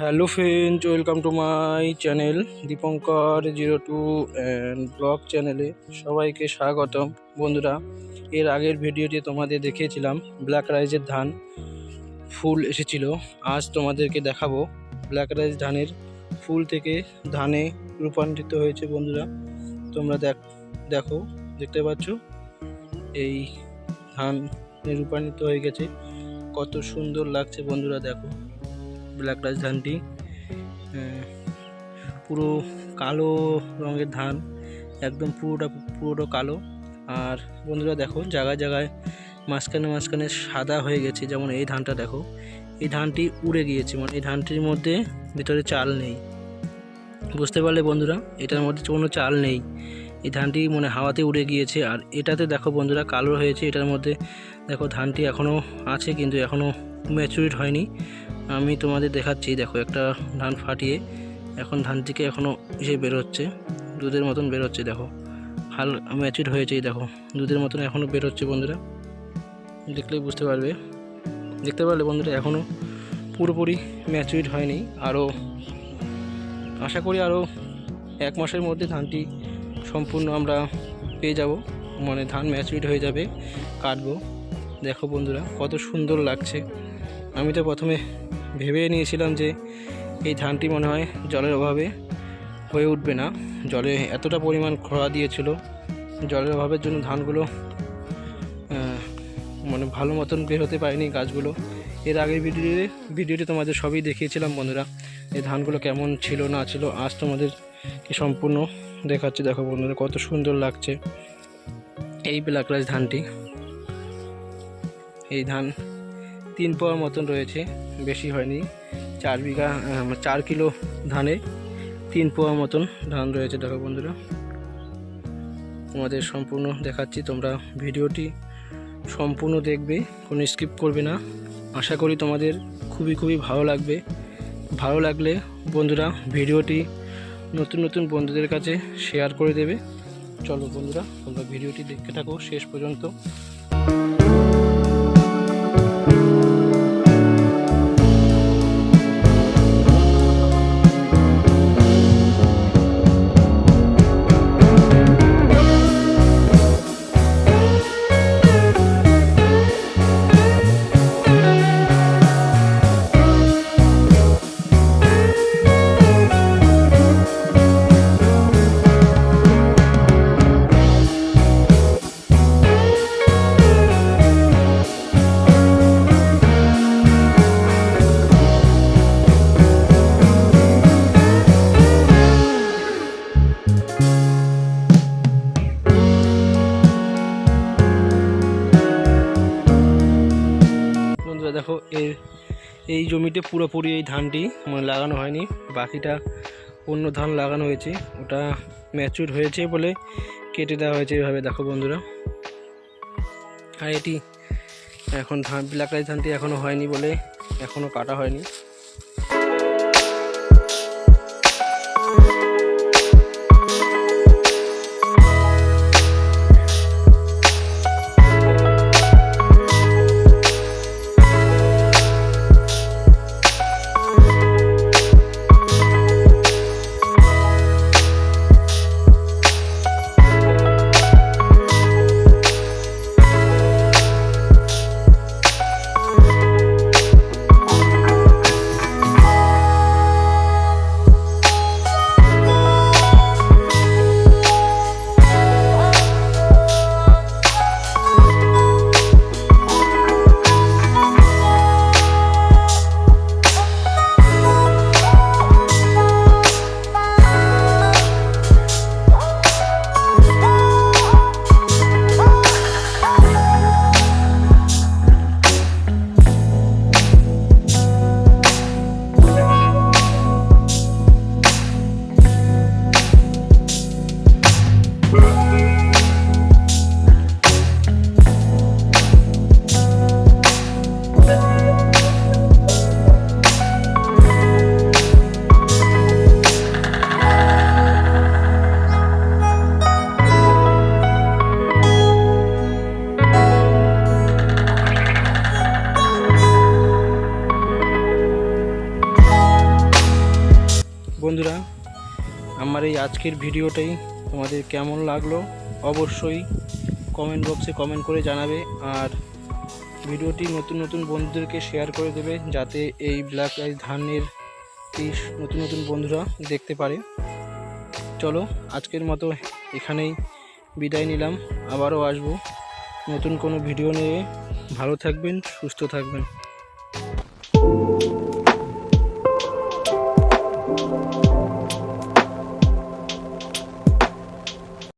Hello friend welcome to my channel Dipankar zero two and blog চ্যানেলে সবাইকে স্বাগতম। বন্ধুরা, এর আগের ভিডিওটি তোমাদের দেখিয়েছিলাম ব্ল্যাক রাইসের ধান ফুল এসেছিল। আজ তোমাদেরকে দেখাবো ব্ল্যাক রাইস ধানের ফুল থেকে ধানে রূপান্তরিত হয়েছে, বন্ধুরা। তোমরা দেখ, দেখো, দেখতে পাচ্ছ? এই ধান রূপান্তরিত হয়ে গেছে। কত সুন্দর লাগছে, বন্ধুরা, দেখো। ব্ল্যাক রাইস ধানটি পুরো কালো রঙের ধান, একদম পুরোটা পুরোটা কালো। আর বন্ধুরা দেখো, জায়গায় জায়গায় মাঝখানে মাঝখানে সাদা হয়ে গেছে। যেমন এই ধানটা দেখো, এই ধানটি উড়ে গিয়েছে। মানে এই ধানটির মধ্যে ভিতরে চাল নেই। বুঝতে পারলে বন্ধুরা, এটার মধ্যে কোনো চাল নেই। এই ধানটি মানে হাওয়াতে উড়ে গিয়েছে। আর এটাতে দেখো বন্ধুরা, কালো হয়েছে। এটার মধ্যে দেখো ধানটি এখনও আছে, কিন্তু এখনও ম্যাচুরিট হয়নি। আমি তোমাদের দেখাচ্ছি, দেখো একটা ধান ফাটিয়ে এখন ধান থেকে এখনও ইসে বেরোচ্ছে, দুধের মতন বেরোচ্ছে, দেখো। হাল ম্যাচুর হয়েছে দেখো। দুধের মতন এখনও বেরোচ্ছে, বন্ধুরা। দেখলেই বুঝতে পারবে। দেখতে পারলে বন্ধুরা এখনও পুরোপুরি ম্যাচুরিট হয়নি। আরও আশা করি আরও এক মাসের মধ্যে ধানটি সম্পূর্ণ আমরা পেয়ে যাব। মানে ধান ম্যাচুরিট হয়ে যাবে, কাটবো। দেখো বন্ধুরা, কত সুন্দর লাগছে। আমি তো প্রথমে ভেবে নিয়েছিলাম যে এই ধানটি মনে হয় জলের অভাবে হয়ে উঠবে না। জলে এতটা পরিমাণ খরা দিয়েছিল, জলের অভাবের জন্য ধানগুলো মানে ভালো মতন বের হতে পারেনি গাছগুলো। এর আগের ভিডিওতে ভিডিওটি তোমাদের সবই দেখিয়েছিলাম বন্ধুরা এই ধানগুলো কেমন ছিল না ছিল। আজ তোমাদেরকে সম্পূর্ণ দেখাচ্ছি। দেখো বন্ধুরা, কত সুন্দর লাগছে এই ব্ল্যাক রাইস ধানটি। এই ধান তিন পাওয়ার মতন রয়েছে, বেশি হয়নি। চার বিঘা চার কিলো ধানে তিন পোয়া মতন ধান রয়েছে। দেখো বন্ধুরা, তোমাদের সম্পূর্ণ দেখাচ্ছি, তোমরা ভিডিওটি সম্পূর্ণ দেখবে, কোনো স্কিপ করবে না। আশা করি তোমাদের খুবই খুবই ভালো লাগবে। ভালো লাগলে বন্ধুরা ভিডিওটি নতুন নতুন বন্ধুদের কাছে শেয়ার করে দেবে। চলো বন্ধুরা, তোমরা ভিডিওটি দেখতে থাকো শেষ পর্যন্ত। এই জমিতে পুরোপুরি এই ধানটি মানে লাগানো হয়নি। বাকিটা অন্য ধান লাগানো হয়েছে। ওটা ম্যাচুর হয়েছে বলে কেটে দেওয়া হয়েছে এভাবে, দেখো বন্ধুরা। আর এটি এখন ধান ব্ল্যাক ধানটি এখনও হয়নি বলে এখনও কাটা হয়নি। বন্ধুরা, আমার এই আজকের ভিডিওটাই। তোমাদের কেমন লাগল? অবশ্যই কমেন্ট বক্সে কমেন্ট করে জানাবে। আর ভিডিওটি নতুন নতুন বন্ধুদেরকে শেয়ার করে দেবে, যাতে এই ব্ল্যাক রাইস ধানের নতুন নতুন বন্ধুরা দেখতে পারে। চলো, আজকের মতো এখানেই বিদায় নিলাম। আবারও আসব নতুন কোনো ভিডিও নিয়ে। ভালো থাকবেন, সুস্থ থাকবেন।